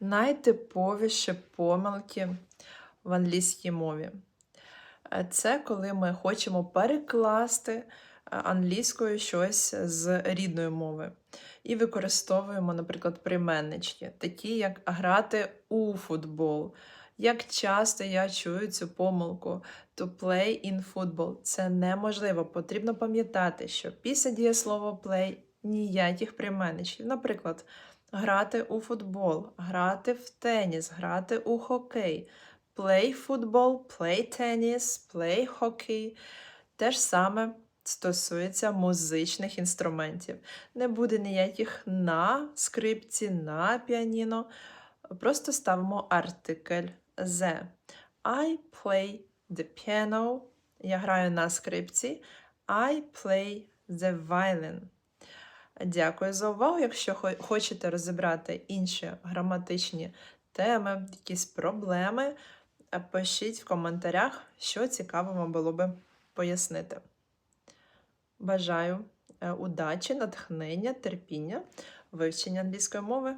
Найтиповіші помилки в англійській мові. Е, Це коли ми хочемо перекласти е, англійською щось з рідної мови. І використовуємо, наприклад, прийменнички, такі як грати у футбол. Як часто я чую цю помилку to play in football. Це неможливо. Потрібно пам'ятати, що після дієслова play ніяких прийменничків. Наприклад, грати у футбол, грати в теніс, грати у хокей, play football, play tennis, play hockey. Те ж саме стосується музичних інструментів. Не буде ніяких на скрипці, на піаніно. Просто ставимо артикль the. I play the piano. Я граю на скрипці. I play the violin. Дякую за увагу. Якщо хочете розібрати інші граматичні теми, якісь проблеми, пишіть в коментарях, що цікаво вам було би пояснити. Бажаю е, удачі, натхнення, терпіння, вивчення англійської мови.